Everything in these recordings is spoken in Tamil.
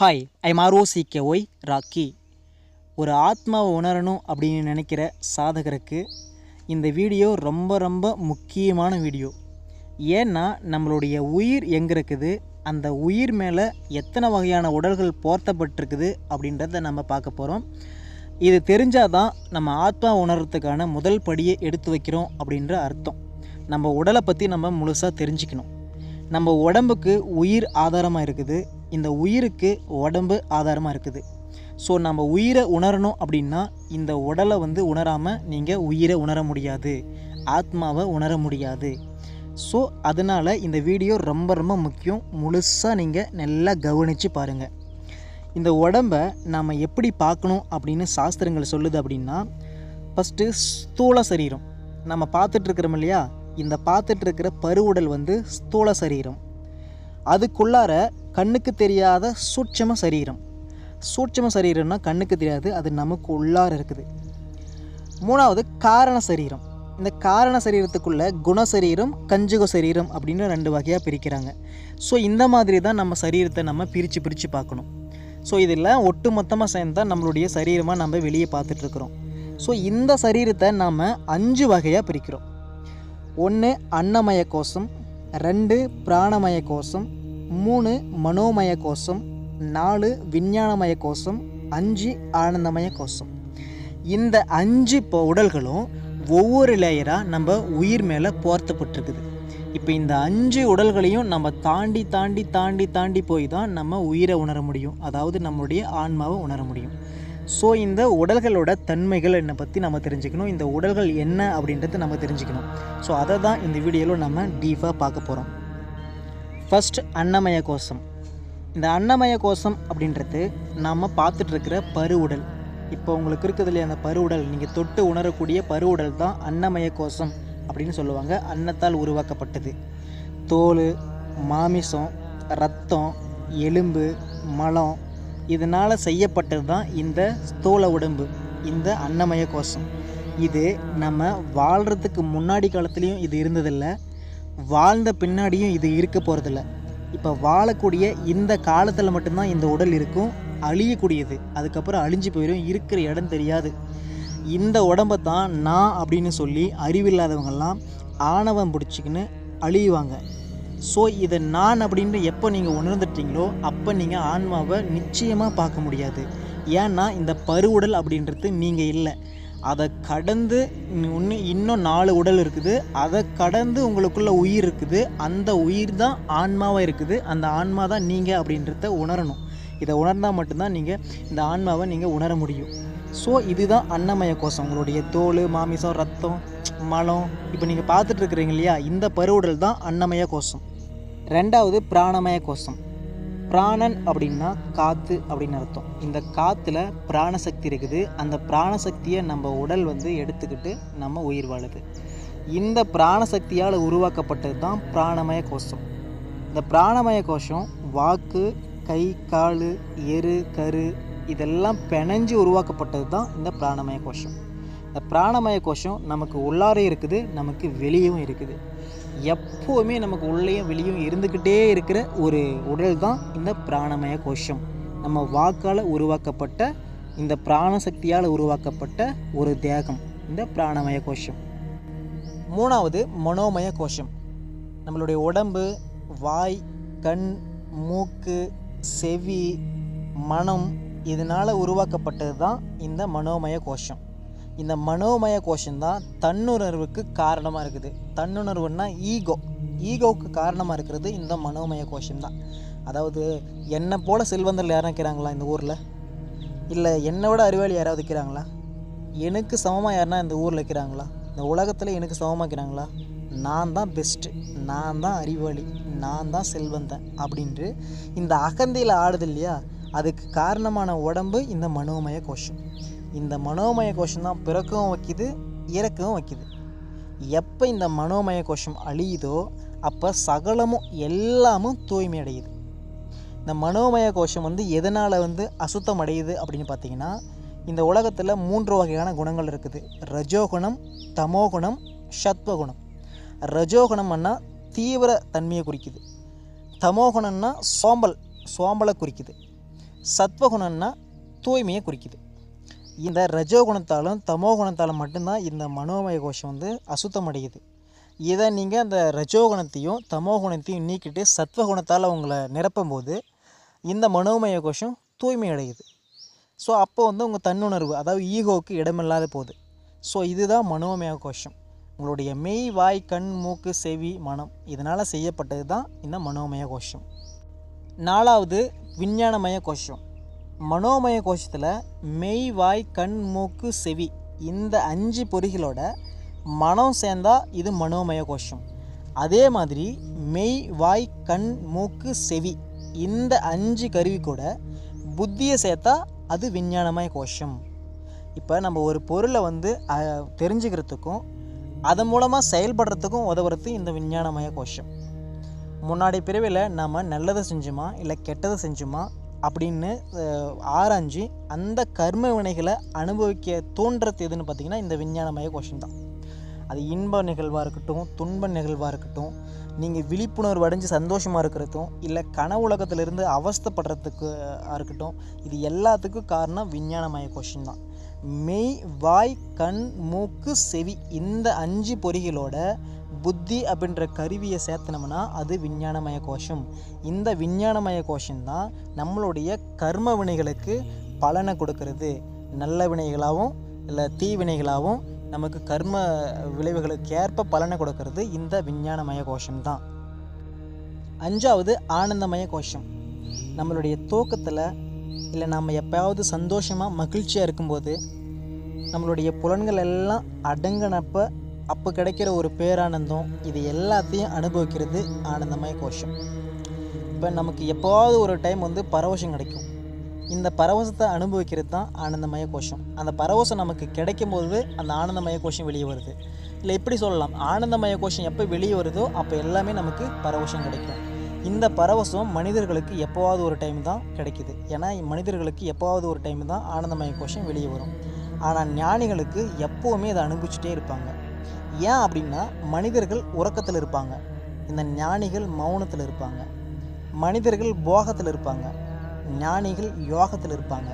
ஹாய் ஐ மாரோ சிகே ஒய் ராக்கி. ஒரு ஆத்மாவை உணரணும் அப்படின்னு நினைக்கிற சாதகருக்கு இந்த வீடியோ ரொம்ப ரொம்ப முக்கியமான வீடியோ. ஏன்னா நம்மளுடைய உயிர் எங்கே இருக்குது அந்த உயிர் மேலே எத்தனை வகையான உடல்கள் போர்த்தப்பட்டிருக்குது அப்படின்றத நம்ம பார்க்க போகிறோம் இது தெரிஞ்சால் தான் நம்ம ஆத்மா உணர்றதுக்கான முதல் படியை எடுத்து வைக்கிறோம் அப்படின்ற அர்த்தம். நம்ம உடலை பற்றி நம்ம முழுசாக தெரிஞ்சுக்கணும். நம்ம உடம்புக்கு உயிர் ஆதாரமாக இருக்குது இந்த உயிருக்கு உடம்பு ஆதாரமாக இருக்குது. ஸோ நம்ம உயிரை உணரணும் அப்படின்னா இந்த உடலை வந்து உணராமல் நீங்கள் உயிரை உணர முடியாது. ஆத்மாவை உணர முடியாது. ஸோ அதனால் இந்த வீடியோ ரொம்ப ரொம்ப முக்கியம். முழுசாக நீங்கள் நல்லா கவனித்து பாருங்கள் இந்த உடம்பை நாம் எப்படி பார்க்கணும் அப்படின்னு சாஸ்திரங்கள் சொல்லுது அப்படின்னா ஃபஸ்ட்டு ஸ்தூல சரீரம். நம்ம பார்த்துட்ருக்குறோம் இல்லையா? இந்த பார்த்துட்ருக்கிற பருவுடல் வந்து ஸ்தூல சரீரம். அதுக்குள்ளார கண்ணுக்கு தெரியாத சூட்சம சரீரம். சூட்சம சரீரம்னா கண்ணுக்கு தெரியாது அது நமக்கு உள்ளார இருக்குது. மூணாவது காரண சரீரம். இந்த காரண சரீரத்துக்குள்ள குணசரீரம் கஞ்சுக சரீரம் அப்படின்னு ரெண்டு வகையாக பிரிக்கிறாங்க. ஸோ இந்த மாதிரி தான் நம்ம சரீரத்தை நம்ம பிரித்து பிரித்து பார்க்கணும். ஸோ இதில் ஒட்டு மொத்தமாக சேர்ந்தால் நம்மளுடைய சரீரமாக நம்ம வெளியே பார்த்துட்ருக்குறோம் ஸோ இந்த சரீரத்தை நாம் அஞ்சு வகையாக பிரிக்கிறோம். ஒன்று அன்னமய கோஷம். ரெண்டு பிராணமய கோஷம். மூணு மனோமய கோஷம் நாலு விஞ்ஞானமய கோஷம் அஞ்சு ஆனந்தமய கோஷம் இந்த அஞ்சு இப்போ உடல்களும் ஒவ்வொரு லேயராக நம்ம உயிர் மேலே போர்த்தப்பட்டிருக்குது. இப்போ இந்த அஞ்சு உடல்களையும் நம்ம தாண்டி தாண்டி தாண்டி தாண்டி போய் தான் நம்ம உயிரை உணர முடியும். அதாவது நம்மளுடைய ஆன்மாவை உணர முடியும். ஸோ இந்த உடல்களோட தன்மைகள் என்னை பற்றி நம்ம தெரிஞ்சுக்கணும். இந்த உடல்கள் என்ன அப்படின்றத நம்ம தெரிஞ்சுக்கணும். ஸோ அதை தான் இந்த வீடியோவில் நம்ம டீஃபாக பார்க்க போகிறோம் ஃபஸ்ட் அன்னமய கோஷம் இந்த அன்னமய கோஷம் அப்படின்றது நாம் பார்த்துட்ருக்கிற பருவுடல். இப்போ உங்களுக்கு இருக்குது இல்லையா அந்த பருவுடல்? நீங்கள் தொட்டு உணரக்கூடிய பருவுடல் தான் அன்னமய கோஷம் அப்படின்னு சொல்லுவாங்க. அன்னத்தால் உருவாக்கப்பட்டது. தோல் மாமிசம் ரத்தம் எலும்பு மலம் இதனால் செய்யப்பட்டது தான் இந்த ஸ்தூல உடம்பு இந்த அன்னமய கோஷம் இது நம்ம வாழ்கிறதுக்கு முன்னாடி காலத்துலேயும் இது இருந்ததில்லை. வாழ்ந்த பின்னாடியும் இது இருக்க போகிறதில்ல இப்போ வாழக்கூடிய இந்த காலத்தில் மட்டும்தான் இந்த உடல் இருக்கும். அழியக்கூடியது. அதுக்கப்புறம் அழிஞ்சு போயிடும் இருக்கிற இடம் தெரியாது. இந்த உடம்பை தான் நான் அப்படின்னு சொல்லி அறிவில்லாதவங்கெல்லாம் ஆணவம் பிடிச்சிக்கின்னு அழியுவாங்க. ஸோ இதை நான் அப்படின்னு எப்போ நீங்கள் உணர்ந்துட்டீங்களோ அப்போ நீங்கள் ஆன்மாவை நிச்சயமாக பார்க்க முடியாது. ஏன்னா இந்த பருவுடல் அப்படின்றது நீங்கள் இல்லை. அதை கடந்து இன்னும் இன்னும் நாலு உடல் இருக்குது. அதை கடந்து உங்களுக்குள்ள உயிர் இருக்குது. அந்த உயிர் தான் ஆன்மாவாக இருக்குது. அந்த ஆன்மா தான் நீங்கள் அப்படின்றத உணரணும். இதை உணர்ந்தால் மட்டும்தான் நீங்கள் இந்த ஆன்மாவை நீங்கள் உணர முடியும். ஸோ இதுதான் அன்னமய கோஷம். உங்களுடைய தோல் மாமிசம் ரத்தம் மலம் இப்போ நீங்கள் பார்த்துட்டு இருக்கிறீங்க இல்லையா? இந்த பருவுடல் தான் அன்னமய கோஷம். ரெண்டாவது பிராணமய கோஷம். பிராணன் அப்படின்னா காற்று அப்படின்னு அர்த்தம். இந்த காற்றுல பிராணசக்தி இருக்குது. அந்த பிராணசக்தியை நம்ம உடல் வந்து எடுத்துக்கிட்டு நம்ம உயிர் வாழுது. இந்த பிராணசக்தியால் உருவாக்கப்பட்டது தான் பிராணமய கோஷம். இந்த பிராணமய கோஷம் வாக்கு கை கால் எரு கரு இதெல்லாம் பிணைஞ்சு உருவாக்கப்பட்டது தான் இந்த பிராணமய கோஷம். இந்த பிராணமய கோஷம் நமக்கு உள்ளாரே இருக்குது நமக்கு வெளியும் இருக்குது. எப்போவுமே நமக்கு உள்ளேயும் வெளியும் இருந்துக்கிட்டே இருக்கிற ஒரு உடல் தான் இந்த பிராணமய கோஷம். நம்ம வாக்கால் உருவாக்கப்பட்ட இந்த பிராணசக்தியால் உருவாக்கப்பட்ட ஒரு தேகம் இந்த பிராணமய கோஷம். மூணாவது மனோமய கோஷம். நம்மளுடைய உடம்பு வாய் கண் மூக்கு செவி மனம் இதனால் உருவாக்கப்பட்டது தான் இந்த மனோமய கோஷம். இந்த மனோமய கோஷம் தான் தன்னுணர்வுக்கு காரணமாக இருக்குது. தன்னுணர்வுன்னா ஈகோ. ஈகோவுக்கு காரணமாக இருக்கிறது இந்த மனோமய கோஷம்தான். அதாவது என்னை போல் செல்வந்தர்கள் யாரும் இருக்கிறாங்களா இந்த ஊரில்? இல்லை என்னை விட அறிவாளி யாராவது இருக்கிறாங்களா? எனக்கு சமமாக யாருன்னா இந்த ஊரில் இருக்கிறாங்களா? இந்த உலகத்தில் எனக்கு சமமாக இருக்கிறாங்களா? நான் தான் பெஸ்ட்டு நான் தான் அறிவாளி. நான் தான் செல்வந்தன் அப்படின்ட்டு இந்த அகந்தையில் ஆடுது இல்லையா? அதுக்கு காரணமான உடம்பு இந்த மனோமய கோஷம். இந்த மனோமய கோஷம் தான் பிறக்கவும் வைக்குது இறக்கவும் வைக்குது. எப்போ இந்த மனோமய கோஷம் அழியுதோ அப்போ சகலமும் எல்லாமும் தூய்மை அடையுது. இந்த மனோமய கோஷம் வந்து எதனால் வந்து அசுத்தம் அடையுது அப்படின்னு பார்த்தீங்கன்னா இந்த உலகத்தில் மூன்று வகையான குணங்கள் இருக்குது. ரஜோகுணம் தமோகுணம் சத்வகுணம். ரஜோகுணம்னா தீவிர தன்மையை குறிக்குது. தமோகுணம்னா சோம்பல் சோம்பலை குறிக்குது. சத்வகுணம்னா தூய்மையை குறிக்குது. இந்த ரஜோகுணத்தாலும் தமோ குணத்தாலும் மட்டும்தான் இந்த மனோமய கோஷம் வந்து அசுத்தமடையுது இதை நீங்கள் அந்த ரஜோகுணத்தையும் தமோ குணத்தையும் நீக்கிட்டு சத்வகுணத்தால் உங்களை நிரப்பும் போது இந்த மனோமய கோஷம் தூய்மை அடையுது. ஸோ அப்போ வந்து உங்கள் தன்னுணர்வு அதாவது ஈகோவுக்கு இடமில்லாத போகுது. ஸோ இதுதான் மனோமய கோஷம். உங்களுடைய மெய் வாய் கண் மூக்கு செவி மனம் இதனால் செய்யப்பட்டது தான் இந்த மனோமய கோஷம். நாலாவது விஞ்ஞானமய கோஷம். மனோமய கோஷத்தில் மெய் வாய் கண் மூக்கு செவி இந்த அஞ்சு பொறிகளோட மனம் சேர்ந்தால் இது மனோமய கோஷம். அதே மாதிரி மெய் வாய் கண் மூக்கு செவி இந்த அஞ்சு கருவி கூட புத்தியை சேர்த்தா அது விஞ்ஞானமய கோஷம். இப்போ நம்ம ஒரு பொருளை வந்து தெரிஞ்சுக்கிறதுக்கும் அதன் மூலமாக செயல்படுறதுக்கும் உதவுறது இந்த விஞ்ஞானமய கோஷம். முன்னாடி பிரிவில் நாம் நல்லதை செஞ்சோமா இல்லை கெட்டதை செஞ்சோமா அப்படின்னு ஆராய்ஞ்சு அந்த கர்ம வினைகளை அனுபவிக்க தோன்றது எதுன்னு பார்த்தீங்கன்னா இந்த விஞ்ஞானமய கொஷின் தான். அது இன்ப நிகழ்வாக இருக்கட்டும் துன்ப நிகழ்வாக இருக்கட்டும் நீங்கள் விழிப்புணர்வு அடைஞ்சு சந்தோஷமாக இருக்கிறதும் இல்லை கன உலகத்திலிருந்து அவஸ்தைப்படுறதுக்கு இருக்கட்டும் இது எல்லாத்துக்கும் காரணம் விஞ்ஞானமய கொஷின் தான். மெய் வாய் கண் மூக்கு செவி இந்த அஞ்சு பொறிகளோட புத்தி அப்படின்ற கருவியை சேர்த்தனோம்னா அது விஞ்ஞானமய கோஷம். இந்த விஞ்ஞானமய கோஷம் தான் நம்மளுடைய கர்ம வினைகளுக்கு பலனை கொடுக்கறது. நல்ல வினைகளாகவும் இல்லை தீ வினைகளாகவும் நமக்கு கர்ம விளைவுகளுக்கு ஏற்ப பலனை கொடுக்கறது இந்த விஞ்ஞானமய கோஷம் தான். அஞ்சாவது ஆனந்தமய கோஷம். நம்மளுடைய தூக்கத்தில் இல்லை நம்ம எப்பயாவது சந்தோஷமாக மகிழ்ச்சியாக இருக்கும்போது நம்மளுடைய புலன்கள் எல்லாம் அடங்கினப்போ அப்போ கிடைக்கிற ஒரு பேரானந்தம் இது எல்லாத்தையும் அனுபவிக்கிறது ஆனந்தமய கோஷம். இப்போ நமக்கு எப்போவாவது ஒரு டைம் வந்து பரவசம் கிடைக்கும். இந்த பரவசத்தை அனுபவிக்கிறது தான் ஆனந்தமய கோஷம். அந்த பரவசம் நமக்கு கிடைக்கும் போது அந்த ஆனந்தமய கோஷம் வெளியே வருது. இல்லை இப்படி சொல்லலாம். ஆனந்தமய கோஷம் எப்போ வெளியே வருதோ அப்போ எல்லாமே நமக்கு பரவசம் கிடைக்கும். இந்த பரவசம் மனிதர்களுக்கு எப்போவாவது ஒரு டைம் தான் கிடைக்குது. ஏன்னா மனிதர்களுக்கு எப்போவாவது ஒரு டைம் தான் ஆனந்தமய கோஷம் வெளியே வரும். ஆனால் ஞானிகளுக்கு எப்போவுமே அதை அனுபவிச்சுட்டே இருப்பாங்க. ஏன் அப்படின்னா மனிதர்கள் உறக்கத்தில் இருப்பாங்க. இந்த ஞானிகள் மௌனத்தில் இருப்பாங்க. மனிதர்கள் போகத்தில் இருப்பாங்க. ஞானிகள் யோகத்தில் இருப்பாங்க.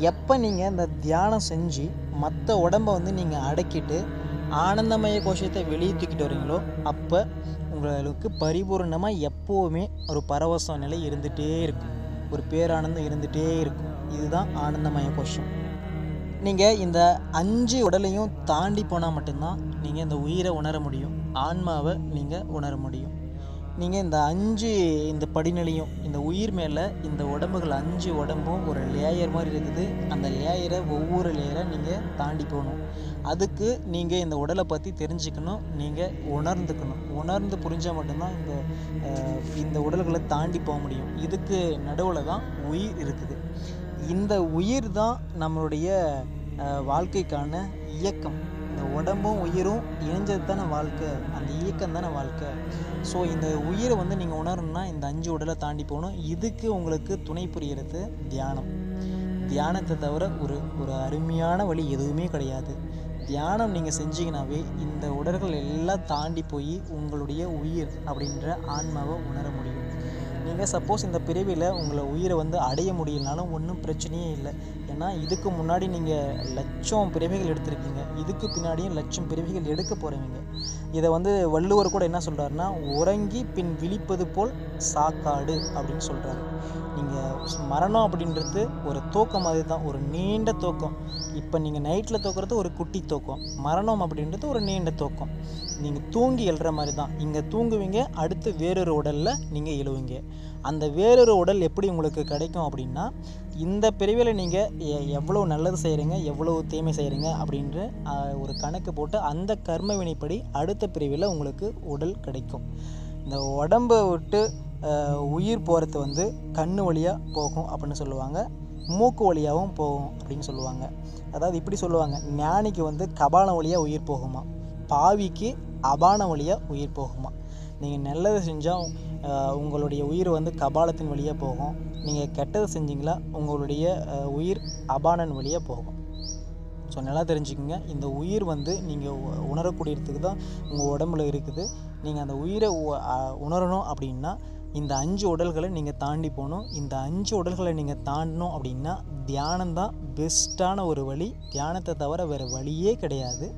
எப்போ நீங்கள் இந்த தியானம் செஞ்சு மற்ற உடம்பை வந்து நீங்கள் அடக்கிட்டு ஆனந்தமய கோஷத்தை வெளியே தூக்கிட்டு வரீங்களோ அப்போ உங்களுக்கு பரிபூர்ணமாக எப்போவுமே ஒரு பரவச நிலை இருந்துகிட்டே இருக்கும். ஒரு பேரானந்தம் இருந்துகிட்டே இருக்கும். இதுதான் ஆனந்தமய கோஷம். நீங்கள் இந்த அஞ்சு உடலையும் தாண்டி போனால் மட்டும்தான் நீங்கள் இந்த உயிரை உணர முடியும். ஆன்மாவை நீங்கள் உணர முடியும். நீங்கள் இந்த அஞ்சு இந்த படிநிலையும் இந்த உயிர் மேலே இந்த உடம்புகள் அஞ்சு உடம்பும் ஒரு லேயர் மாதிரி இருக்குது. அந்த லேயரை ஒவ்வொரு லேயரை நீங்கள் தாண்டி போகணும். அதுக்கு நீங்கள் இந்த உடலை பற்றி தெரிஞ்சுக்கணும். நீங்கள் உணர்ந்துக்கணும். உணர்ந்து புரிஞ்சால் மட்டும்தான் இந்த இந்த உடல்களை தாண்டி போக முடியும். இதுக்கு நடுவில் தான் உயிர் இருக்குது. இந்த உயிர் தான் நம்மளுடைய வாழ்க்கைக்கான இயக்கம். இந்த உடம்பும் உயிரும் இணைஞ்சது தானே வாழ்க்கை? அந்த இயக்கம் தானே வாழ்க்கை. ஸோ இந்த உயிரை வந்து நீங்கள் உணரணும்னா இந்த அஞ்சு உடலை தாண்டி போகணும். இதுக்கு உங்களுக்கு துணை புரிகிறது தியானம். தியானத்தை தவிர ஒரு ஒரு அருமையான வழி எதுவுமே கிடையாது. தியானம் நீங்கள் செஞ்சீங்கன்னாவே இந்த உடல்கள் எல்லாம் தாண்டி போய் உங்களுடைய உயிர் அப்படின்ற ஆன்மாவை உணர முடியும். நீங்கள் சப்போஸ் இந்த பிரிவில் உங்களை உயிரை வந்து அடைய முடியலனாலும் ஒன்றும் பிரச்சனையே இல்லை. ஏன்னா இதுக்கு முன்னாடி நீங்கள் லட்சம் பிறவிகள் எடுத்திருக்கீங்க. இதுக்கு பின்னாடியும் லட்சம் பிறவிகள் எடுக்க போகிறவங்க இதை வந்து வள்ளுவர் கூட என்ன சொல்கிறாருன்னா உறங்கி பின் விழிப்பது போல் சாக்காடு அப்படின்னு சொல்கிறாரு நீங்கள் மரணம் அப்படின்றது ஒரு தூக்கம் மாதிரி தான் ஒரு நீண்ட தூக்கம். இப்போ நீங்கள் நைட்டில் தூக்கிறது ஒரு குட்டி தூக்கம். மரணம் அப்படின்றது ஒரு நீண்ட தூக்கம். நீங்கள் தூங்கி எழுற மாதிரி தான் இங்கே தூங்குவீங்க அடுத்து வேறொரு உடலில் நீங்கள் எழுவீங்க. அந்த வேறொரு உடல் எப்படி உங்களுக்கு கிடைக்கும் அப்படின்னா இந்த பிரிவில் நீங்கள் எ- எவ்வளோ நல்லது செய்கிறீங்க எவ்வளோ தீமை செய்கிறீங்க அப்படின்ற ஒரு கணக்கு போட்டு அந்த கர்ம வினைப்படி அடுத்த பிரிவில் உங்களுக்கு உடல் கிடைக்கும். இந்த உடம்பை விட்டு உயிர் போகிறது வந்து கண்ணு வழியாக போகும் அப்படின்னு சொல்லுவாங்க. மூக்கு வழியாகவும் போகும் அப்படின்னு சொல்லுவாங்க. அதாவது இப்படி சொல்லுவாங்க. ஞானிக்கு வந்து கபாலம் வழியாக உயிர் போகுமா பாவிக்கு அபான வழியாக உயிர் போகுமா நீங்கள் நல்லது செஞ்சால் உங்களுடைய உயிர் வந்து கபாலத்தின் வழியாக போகும். நீங்கள் கெட்டது செஞ்சிங்களா உங்களுடைய உயிர் அபானன் வழியாக போகும். ஸோ நல்லா தெரிஞ்சுக்கோங்க. இந்த உயிர் வந்து நீங்கள் உணரக்கூடியதுக்கு தான் உங்கள் உடம்புல இருக்குது. நீங்கள் அந்த உயிரை உணரணும் அப்படின்னா இந்த அஞ்சு உடல்களை நீங்கள் தாண்டி போகணும். இந்த அஞ்சு உடல்களை நீங்கள் தாண்டணும் அப்படின்னா தியானம் தான் பெஸ்ட்டான ஒரு வழி. தியானத்தை தவிர வேறு வழியே கிடையாது.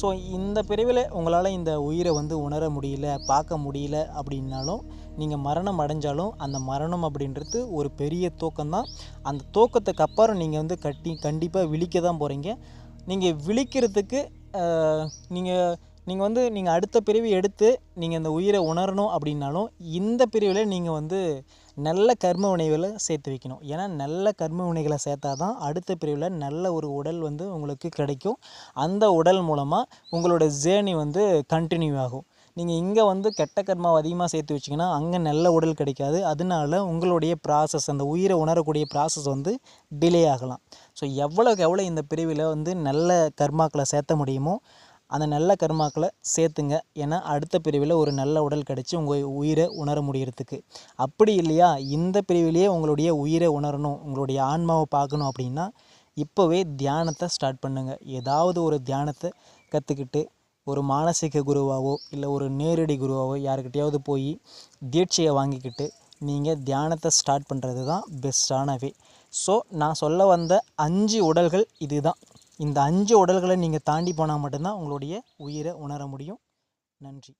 ஸோ இந்த பிரிவில் உங்களால் இந்த உயிரை வந்து உணர முடியல பார்க்க முடியல அப்படின்னாலும் நீங்கள் மரணம் அடைஞ்சாலும் அந்த மரணம் அப்படின்றது ஒரு பெரிய தூக்கம்தான். அந்த தூக்கத்துக்கு அப்புறம் நீங்கள் வந்து கட்டி கண்டிப்பாக விழிக்க தான் போகிறீங்க நீங்கள் விழிக்கிறதுக்கு நீங்கள் நீங்கள் வந்து நீங்கள் அடுத்த பிரிவு எடுத்து நீங்கள் இந்த உயிரை உணரணும் அப்படின்னாலும் இந்த பிரிவில் நீங்கள் வந்து நல்ல கர்ம வினைகளை சேர்த்து வைக்கணும். ஏன்னா நல்ல கர்ம வினைகளை சேர்த்தா தான் அடுத்த பிரிவில் நல்ல ஒரு உடல் வந்து உங்களுக்கு கிடைக்கும். அந்த உடல் மூலமாக உங்களோட ஜேர்னி வந்து கண்டினியூ ஆகும். நீங்கள் இங்கே வந்து கெட்ட கர்மாவை அதிகமாக சேர்த்து வச்சிங்கன்னா அங்கே நல்ல உடல் கிடைக்காது. அதனால உங்களுடைய ப்ராசஸ் அந்த உயிரை உணரக்கூடிய ப்ராசஸ் வந்து டிலே ஆகலாம். ஸோ எவ்வளோக்கு எவ்வளோ இந்த பிரிவில் வந்து நல்ல கர்மாக்களை சேர்த்த முடியுமோ அந்த நல்ல கர்மாக்களை சேர்த்துங்க. ஏன்னா அடுத்த பிரிவில் ஒரு நல்ல உடல் கிடச்சி உங்கள் உயிரை உணர முடியறதுக்கு. அப்படி இல்லையா? இந்த பிரிவிலேயே உங்களுடைய உயிரை உணரணும் உங்களுடைய ஆன்மாவை பார்க்கணும் அப்படின்னா இப்போவே தியானத்தை ஸ்டார்ட் பண்ணுங்கள் ஏதாவது ஒரு தியானத்தை கற்றுக்கிட்டு ஒரு மானசீக குருவாவோ இல்லை ஒரு நேரடி குருவாவோ யாருக்கிட்டையாவது போய் தீட்சையை வாங்கிக்கிட்டு நீங்கள் தியானத்தை ஸ்டார்ட் பண்ணுறது தான் பெஸ்ட்டான வே ஸோ நான் சொல்ல வந்த அஞ்சு உடல்கள் இதுதான். இந்த அஞ்சு உடல்களை நீங்கள் தாண்டி போனால் மட்டும்தான் உங்களுடைய உயிரை உணர முடியும். நன்றி.